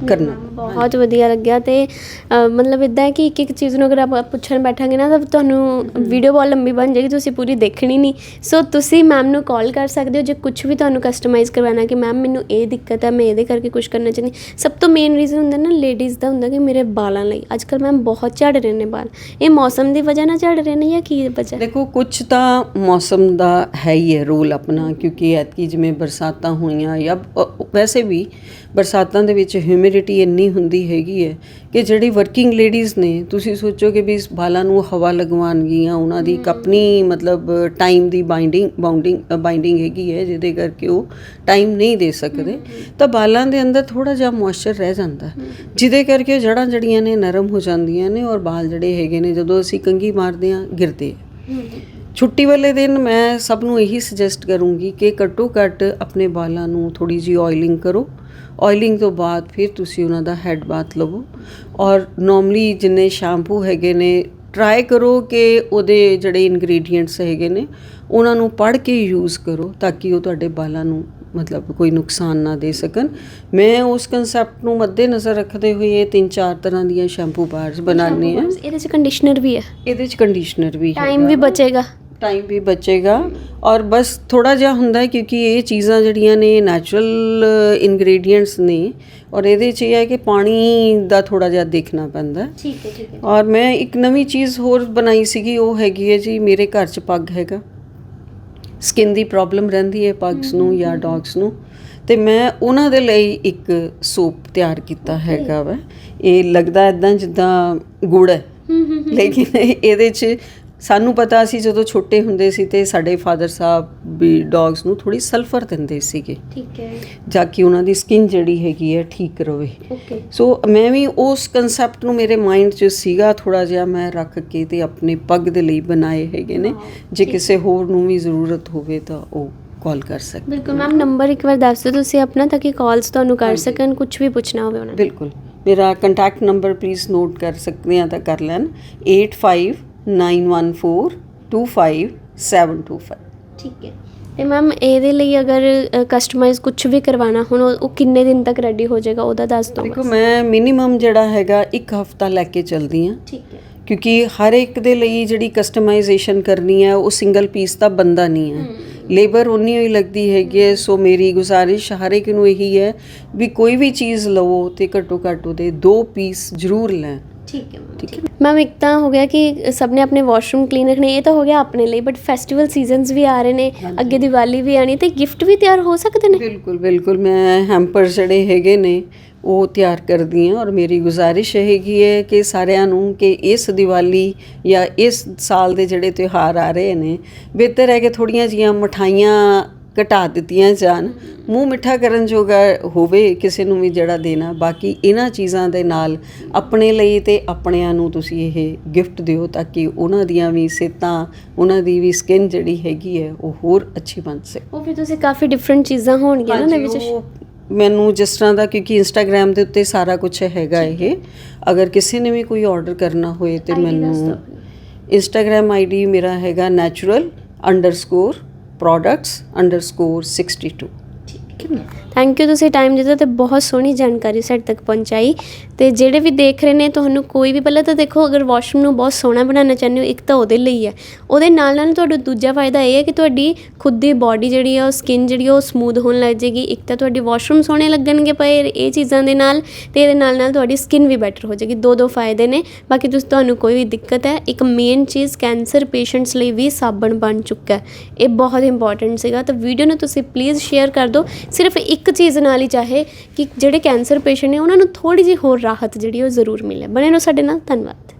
ਕਰਨਾ। ਬਹੁਤ ਵਧੀਆ ਲੱਗਿਆ ਤੇ ਅ, ਮਤਲਬ ਇਦਾਂ ਹੈ ਕਿ ਇੱਕ ਇੱਕ ਚੀਜ਼ ਨੂੰ ਅਗਰ ਆਪਾਂ ਪੁੱਛਣ ਬੈਠਾਂਗੇ ਨਾ ਤਾਂ ਤੁਹਾਨੂੰ ਵੀਡੀਓ ਬਹੁਤ ਲੰਬੀ ਬਣ ਜਾਏਗੀ ਤੁਸੀਂ ਪੂਰੀ ਦੇਖਣੀ ਨਹੀਂ। ਸੋ ਤੁਸੀਂ ਮੈਮ ਨੂੰ ਕਾਲ ਕਰ ਸਕਦੇ ਹੋ ਜੇ ਕੁਝ ਵੀ ਤੁਹਾਨੂੰ ਕਸਟਮਾਈਜ਼ ਕਰਵਾਉਣਾ ਕਿ ਮੈਮ ਮੈਨੂੰ ਇਹ ਦਿੱਕਤ ਹੈ ਮੈਂ ਇਹਦੇ ਕਰਕੇ ਕੁਝ ਕਰਨਾ ਚਾਹੁੰਦੀ ਸਭ ਤੋਂ ਮੇਨ ਰੀਜ਼ਨ ਹੁੰਦਾ ਨਾ ਲੇਡੀਜ਼ ਦਾ ਹੁੰਦਾ ਕਿ ਮੇਰੇ ਬਾਲਾਂ ਲਈ। ਅੱਜ ਕੱਲ੍ਹ ਮੈਮ ਬਹੁਤ ਝੜ ਰਹੇ ਨੇ ਬਾਲ। ਇਹ ਮੌਸਮ ਦੀ ਵਜ੍ਹਾ ਨਾਲ ਝੜ ਰਹੇ ਨੇ ਜਾਂ ਕੀ ਵਜ੍ਹਾ? ਦੇਖੋ ਕੁਝ ਤਾਂ ਮੌਸਮ ਦਾ ਹੈ ਹੀ ਹੈ ਰੋਲ ਆਪਣਾ ਕਿਉਂਕਿ ਐਤਕੀ ਜਿਵੇਂ ਬਰਸਾਤਾਂ ਹੋਈਆਂ ਜਾਂ ਅ, ਵੈਸੇ ਵੀ ਬਰਸਾਤਾਂ ਦੇ ਵਿੱਚ ਹਿਊਮਿਡਿਟੀ ਇੰਨੀ ਹੁੰਦੀ ਹੈਗੀ ਹੈ ਕਿ ਜਿਹੜੀ ਵਰਕਿੰਗ ਲੇਡੀਜ਼ ਨੇ, ਤੁਸੀਂ ਸੋਚੋ ਕਿ ਵੀ ਇਸ ਬਾਲਾਂ ਨੂੰ ਹਵਾ ਲਗਵਾਉਣਗੀਆਂ, ਉਹਨਾਂ ਦੀ ਇੱਕ ਆਪਣੀ ਮਤਲਬ ਟਾਈਮ ਦੀ ਬਾਈਂਡਿੰਗ ਬਾਉਂਡਿੰਗ ਬਾਈਂਡਿੰਗ ਹੈਗੀ ਹੈ, ਜਿਹਦੇ ਕਰਕੇ ਉਹ ਟਾਈਮ ਨਹੀਂ ਦੇ ਸਕਦੇ। ਤਾਂ ਬਾਲਾਂ ਦੇ ਅੰਦਰ ਥੋੜਾ ਜਿਹਾ ਮੋਇਸਚਰ ਰਹਿ ਜਾਂਦਾ ਜਿਹਦੇ ਕਰਕੇ ਜੜਾਂ ਜੜੀਆਂ ਨੇ ਨਰਮ ਹੋ ਜਾਂਦੀਆਂ ਨੇ ਔਰ ਬਾਲ ਜਿਹੜੇ ਹੈਗੇ ਨੇ, ਜਦੋਂ ਅਸੀਂ ਕੰਘੀ ਮਾਰਦੇ ਹਾਂ, ਗਿਰਦੇ ਆ। ਛੁੱਟੀ ਵਾਲੇ ਦਿਨ ਮੈਂ ਸਭ ਨੂੰ ਇਹੀ ਸੁਜੈਸਟ ਕਰੂੰਗੀ ਕਿ ਘੱਟੋ ਘੱਟ ਆਪਣੇ ਵਾਲਾਂ ਨੂੰ ਥੋੜੀ ਜਿਹੀ ਆਇਲਿੰਗ ਕਰੋ। ਆਇਲਿੰਗ ਤੋਂ ਬਾਅਦ ਫਿਰ ਤੁਸੀਂ ਉਹਨਾਂ ਦਾ ਹੈਡ ਬਾਥ ਲਵੋ। ਔਰ ਨਾਰਮਲੀ ਜਿੰਨੇ ਸ਼ੈਂਪੂ ਹੈਗੇ ਨੇ ਟਰਾਈ ਕਰੋ ਕਿ ਉਹਦੇ ਜਿਹੜੇ ਇਨਗਰੀਡੀਅੰਟਸ ਹੈਗੇ ਨੇ ਉਹਨਾਂ ਨੂੰ ਪੜ੍ਹ ਕੇ ਯੂਜ਼ ਕਰੋ ਤਾਂ ਕਿ ਉਹ ਤੁਹਾਡੇ ਵਾਲਾਂ ਨੂੰ ਮਤਲਬ ਕੋਈ ਨੁਕਸਾਨ ਨਾ ਦੇ ਸਕਣ। ਮੈਂ ਉਸ ਕਨਸੈਪਟ ਨੂੰ ਮੱਦੇ ਨਜ਼ਰ ਰੱਖਦੇ ਹੋਏ ਇਹ ਤਿੰਨ ਚਾਰ ਤਰ੍ਹਾਂ ਦੀਆਂ ਸ਼ੈਂਪੂ ਬਾਰਸ ਬਣਾਉਂਦੀ ਹਾਂ। ਇਹਦੇ ਚ ਕੰਡੀਸ਼ਨਰ ਵੀ ਹੈ। ਇਹਦੇ ਚ ਕੰਡੀਸ਼ਨਰ ਵੀ ਟਾਈਮ ਹੈਗਾ। ਵੀ ਬਚੇਗਾ। ਟਾਈਮ ਵੀ ਬਚੇਗਾ ਔਰ ਬਸ ਥੋੜਾ ਜਿਹਾ ਹੁੰਦਾ ਹੈ ਕਿਉਂਕਿ ਇਹ ਚੀਜ਼ਾਂ ਜਿਹੜੀਆਂ ਨੇ ਨੈਚੁਰਲ ਇਨਗਰੀਡੀਅੰਟਸ ਨੇ ਔਰ ਇਹਦੇ 'ਚ ਇਹ ਹੈ ਕਿ ਪਾਣੀ ਦਾ ਥੋੜਾ ਜਿਹਾ ਦੇਖਣਾ ਪੈਂਦਾ। ਠੀਕ ਹੈ ਠੀਕ ਹੈ। ਔਰ ਮੈਂ ਇੱਕ ਨਵੀਂ ਚੀਜ਼ ਹੋਰ ਬਣਾਈ ਸੀਗੀ ਉਹ ਹੈਗੀ ਹੈ ਜੀ ਮੇਰੇ ਘਰ 'ਚ ਪੱਗ ਹੈਗਾ। ਸਕਿਨ ਦੀ ਪ੍ਰੋਬਲਮ ਰਹਿੰਦੀ ਹੈ ਪੱਗਸ ਨੂੰ ਜਾਂ ਡੌਗਸ ਨੂੰ। ਤੇ ਮੈਂ ਉਹਨਾਂ ਦੇ ਲਈ ਇੱਕ ਸੋਪ ਤਿਆਰ ਕੀਤਾ ਹੈਗਾ ਵਾ। ਇਹ ਲੱਗਦਾ ਇਦਾਂ ਜਿੱਦਾਂ ਗੁੜ ਹੂੰ। ਲੇਕਿਨ ਇਹਦੇ 'ਚ ਸਾਨੂੰ ਪਤਾ ਸੀ ਜਦੋਂ ਛੋਟੇ ਹੁੰਦੇ ਸੀ ਤੇ ਸਾਡੇ ਫਾਦਰ ਸਾਹਿਬ ਵੀ ਡੌਗਸ ਨੂੰ ਥੋੜੀ ਸਲਫਰ ਦਿੰਦੇ ਸੀਗੇ। ਠੀਕ ਹੈ। ਜਾ ਕਿ ਉਹਨਾਂ ਦੀ ਸਕਿਨ ਜਿਹੜੀ ਹੈਗੀ ਹੈ ਠੀਕ ਓਕੇ ਸੋ ਮੈਂ ਵੀ ਉਸ ਕਨਸੈਪਟ ਨੂੰ ਮੇਰੇ ਮਾਈਂਡ 'ਚ ਸੀਗਾ ਥੋੜਾ ਜਿਹਾ ਮੈਂ ਰੱਖ ਕੇ ਤੇ ਆਪਣੇ ਪੱਗ ਦੇ ਲਈ ਬਣਾਏ ਹੈਗੇ ਨੇ। ਜੇ ਕਿਸੇ ਹੋਰ ਨੂੰ ਵੀ ਜ਼ਰੂਰਤ ਹੋਵੇ ਤਾਂ ਉਹ ਕਾਲ ਕਰ ਸਕਦੇ ਬਿਲਕੁਲ ਮੈਮ ਨੰਬਰ ਇੱਕ ਵਾਰ ਦੱਸ ਦਿਓ ਤੁਸੀਂ ਆਪਣਾ ਤਾਂ ਕਿ ਕਾਲਸ ਤੁਹਾਨੂੰ ਕਰ ਸਕਣ ਕੁਝ ਵੀ ਪੁੱਛਣਾ ਹੋਵੇ ਉਹਨਾਂ ਬਿਲਕੁਲ। ਮੇਰਾ ਕੰਟੈਕਟ ਨੰਬਰ ਪਲੀਜ਼ ਨੋਟ ਕਰ ਸਕਦੇ ਆ ਤਾਂ ਕਰ ਲੈਣ। 8591425725 ਠੀਕ ਹੈ ਤੇ ਮੈਮ ਇਹਦੇ ਲਈ ਅਗਰ ਕਸਟਮਾਈਜ਼ ਕੁਝ ਵੀ ਕਰਵਾਉਣਾ ਹੁਣ ਉਹ ਕਿੰਨੇ ਦਿਨ ਤੱਕ ਰੈਡੀ ਹੋ ਜਾਏਗਾ ਉਹਦਾ ਦੱਸ ਦਿਓ ਦੇਖੋ ਮੈਂ ਮਿਨੀਮਮ ਜਿਹੜਾ ਹੈਗਾ ਇੱਕ ਹਫਤਾ ਲੈ ਕੇ ਚੱਲਦੀ ਹਾਂ ਠੀਕ ਹੈ ਕਿਉਂਕਿ ਹਰ ਇੱਕ ਦੇ ਲਈ ਜਿਹੜੀ ਕਸਟਮਾਈਜ਼ੇਸ਼ਨ ਕਰਨੀ ਹੈ ਉਹ ਸਿੰਗਲ ਪੀਸ ਤਾਂ ਬੰਦਾ ਨਹੀਂ ਹੈ ਲੇਬਰ ਉਨੀ ਹੀ ਲੱਗਦੀ ਹੈਗੀ ਹੈ ਸੋ ਮੇਰੀ ਗੁਜ਼ਾਰਿਸ਼ ਹਰ ਇੱਕ ਨੂੰ ਇਹੀ ਹੈ ਵੀ ਕੋਈ ਵੀ ਚੀਜ਼ ਲਵੋ ਤੇ ਘੱਟੋ ਘੱਟ ਉਹਦੇ ਦੋ ਪੀਸ ਜ਼ਰੂਰ ਲੈਣ ਠੀਕ ਹੈ ਠੀਕ ਹੈ। ਮੈਮ ਇੱਕ ਤਾਂ ਹੋ ਗਿਆ ਕਿ ਸਭ ਨੇ ਆਪਣੇ ਵਾਸ਼ਰੂਮ ਕਲੀਨ ਰੱਖਣੇ ਇਹ ਤਾਂ ਹੋ ਗਿਆ ਆਪਣੇ ਲਈ ਬਟ ਫੈਸਟੀਵਲ ਸੀਜ਼ਨਸ ਵੀ ਆ ਰਹੇ ਨੇ ਅੱਗੇ ਦੀਵਾਲੀ ਵੀ ਆਣੀ ਤੇ ਗਿਫਟ ਵੀ ਤਿਆਰ ਹੋ ਸਕਦੇ ਨੇ? ਬਿਲਕੁਲ ਬਿਲਕੁਲ ਮੈਂ ਹੈਂਪਰ ਜਿਹੜੇ ਹੈਗੇ ਨੇ ਉਹ ਤਿਆਰ ਕਰਦੀ ਹਾਂ ਔਰ ਮੇਰੀ ਗੁਜ਼ਾਰਿਸ਼ ਹੈਗੀ ਹੈ ਕਿ ਸਾਰਿਆਂ ਨੂੰ ਕਿ ਇਸ ਦੀਵਾਲੀ ਜਾਂ ਇਸ ਸਾਲ ਦੇ ਜਿਹੜੇ ਤਿਉਹਾਰ ਆ ਰਹੇ ਨੇ ਬਿਹਤਰ ਹੈ ਕਿ ਥੋੜੀਆਂ ਜੀਆਂ ਮਠਾਈਆਂ ਘਟਾ ਦਿੱਤੀਆਂ ਜਾਣ। ਮੂੰਹ ਮਿੱਠਾ ਕਰਨ ਜੋਗਾ ਹੋਵੇ ਕਿਸੇ ਨੂੰ ਵੀ ਜਿਹੜਾ ਦੇਣਾ। ਬਾਕੀ ਇਹਨਾਂ ਚੀਜ਼ਾਂ ਦੇ ਨਾਲ ਆਪਣੇ ਲਈ ਤੇ ਆਪਣਿਆਂ ਨੂੰ ਤੁਸੀਂ ਇਹ ਗਿਫਟ ਦਿਓ ਤਾਂ ਕਿ ਉਹਨਾਂ ਦੀਆਂ ਵੀ ਸਿਹਤਾਂ ਉਹਨਾਂ ਦੀ ਵੀ ਸਕਿਨ ਜਿਹੜੀ ਹੈਗੀ ਹੈ ਉਹ ਹੋਰ ਅੱਛੀ ਬਣ ਸਕੇ। ਉਹ ਫਿਰ ਤੁਸੀਂ ਕਾਫੀ ਡਿਫਰੈਂਟ ਚੀਜ਼ਾਂ ਹੋਣਗੀਆਂ ਨਾ ਵਿੱਚ ਉਹ ਮੈਨੂੰ ਜਿਸ ਤਰ੍ਹਾਂ ਦਾ ਕਿਉਂਕਿ ਇੰਸਟਾਗ੍ਰam ਦੇ ਉੱਤੇ ਸਾਰਾ ਕੁਝ ਹੈਗਾ ਇਹ। ਅਗਰ ਕਿਸੇ ਨੇ ਵੀ ਕੋਈ ਆਰਡਰ ਕਰਨਾ ਹੋਏ ਤੇ ਮੈਨੂੰ। ਇੰਸਟਾਗ੍ਰam ਆਈਡੀ ਮੇਰਾ ਹੈਗਾ products underscore 62 ठीक है ਥੈਂਕ ਯੂ ਤੁਸੀਂ ਟਾਈਮ ਦਿੱਤਾ ਤੇ ਬਹੁਤ ਸੋਹਣੀ ਜਾਣਕਾਰੀ ਸਾਡੇ ਤੱਕ ਪਹੁੰਚਾਈ। ਤੇ ਜਿਹੜੇ ਵੀ ਦੇਖ ਰਹੇ ਨੇ, ਤੁਹਾਨੂੰ ਕੋਈ ਵੀ ਪਹਿਲਾਂ ਤਾਂ ਦੇਖੋ, ਅਗਰ ਵਾਸ਼ਰੂਮ ਨੂੰ ਬਹੁਤ ਸੋਹਣਾ ਬਣਾਉਣਾ ਚਾਹੁੰਦੇ ਹੋ, ਇੱਕ ਤਾਂ ਉਹਦੇ ਲਈ ਹੈ। ਉਹਦੇ ਨਾਲ ਨਾਲ ਤੁਹਾਡਾ ਦੂਜਾ ਫਾਇਦਾ ਇਹ ਹੈ ਕਿ ਤੁਹਾਡੀ ਖੁਦ ਦੀ ਬਾਡੀ ਜਿਹੜੀ ਆ, ਉਹ ਸਕਿਨ ਜਿਹੜੀ ਉਹ ਸਮੂਥ ਹੋਣ ਲੱਗ ਜਾਏਗੀ। ਇੱਕ ਤਾਂ ਤੁਹਾਡੀ ਵਾਸ਼ਰੂਮ ਸੋਹਣੇ ਲੱਗਣਗੇ ਪਏ ਇਹ ਚੀਜ਼ਾਂ ਦੇ ਨਾਲ ਤੇ ਇਹਦੇ ਨਾਲ ਨਾਲ ਤੁਹਾਡੀ ਸਕਿਨ ਵੀ ਬੈਟਰ ਹੋ ਜਾਏਗੀ। ਦੋ ਦੋ ਫਾਇਦੇ ਨੇ। ਬਾਕੀ ਤੁਸੀਂ, ਤੁਹਾਨੂੰ ਕੋਈ ਵੀ ਦਿੱਕਤ ਹੈ, ਇੱਕ ਮੇਨ ਚੀਜ਼ ਕੈਂਸਰ ਪੇਸ਼ੈਂਟਸ ਲਈ ਵੀ ਸਾਬਣ ਬਣ ਚੁੱਕਾ ਹੈ। ਇਹ ਬਹੁਤ ਇੰਪੋਰਟੈਂਟ ਸੀਗਾ। ਤਾਂ ਵੀਡੀਓ ਨੂੰ ਤੁਸੀਂ ਪਲੀਜ਼ ਸ਼ੇਅਰ ਕਰ ਦਿਓ। ਸਿਰਫ ਇੱਕ ਇੱਕ ਚੀਜ਼ ਨਾਲ ਹੀ ਚਾਹੇ ਕਿ ਜਿਹੜੇ ਕੈਂਸਰ ਪੇਸ਼ੈਂਟ ਨੇ ਉਹਨਾਂ ਨੂੰ ਥੋੜੀ ਜਿਹੀ ਹੋਰ ਰਾਹਤ ਜਿਹੜੀ ਉਹ ਜ਼ਰੂਰ ਮਿਲੇ। ਬਣੇ ਰਹੋ ਸਾਡੇ ਨਾਲ, ਧੰਨਵਾਦ।